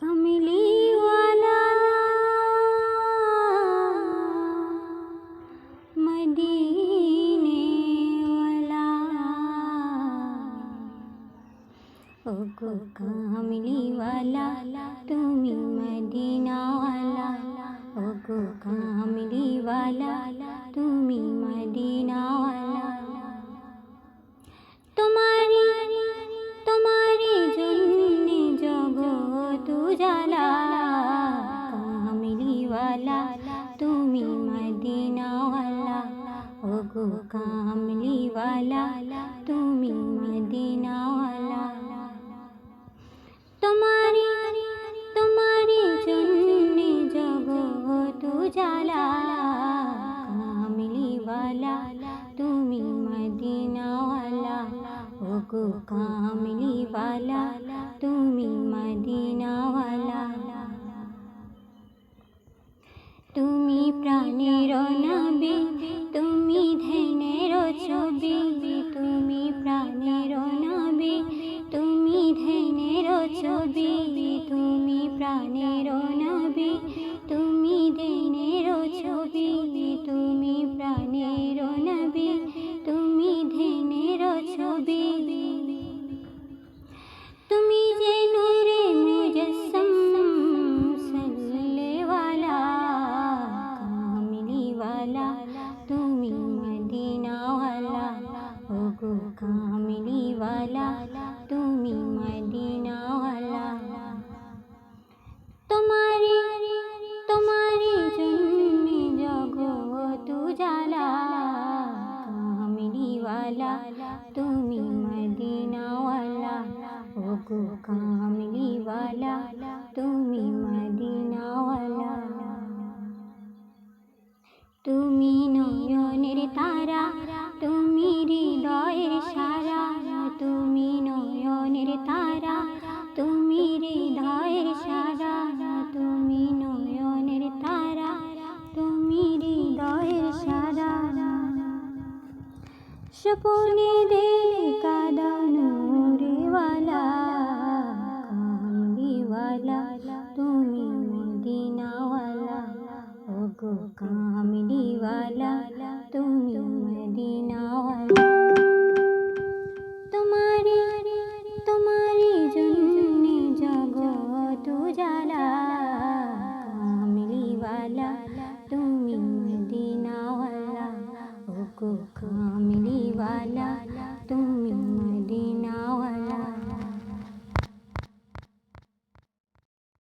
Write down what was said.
কমলিওয়ালা মদিনেওয়ালা ও গো কমলিওয়ালা তুমি মদিনাওয়ালা ও গো কামলিওয়ালা তুমি মদিনাওয়ালা ওগো কামলিওয়ালা তুমি মদিনাওয়ালা তোমারি তোমারি জন্যে জগৎ উজালা কামলিওয়ালা তুমি মদিনাওয়ালা ওগো কামলিওয়ালা তুমি মদিনাওয়ালা ছবি তুমি প্রাণের নবী তুমি দিনের ছবি, তুমি প্রাণের নবী তুমি ধ্যানের ছবি। তুমি যে নূরে মুজসম সল্লেওয়ালা কামিলিওয়ালা, তুমি মদিনাওয়ালা, ওগো কামিলিওয়ালা তুমি কামলিওয়ালা তুমি মদিনাওয়ালা ওগো কামলিওয়ালা তুমি মদিনাওয়ালা। তুমি নয়নের তারা সপনে রে তুমি মদিনাওয়ালা ও গো কামলিওয়ালা তুমি মদিনাওয়ালা তোমারি তোমারি জন্যে জগৎ জ্বালা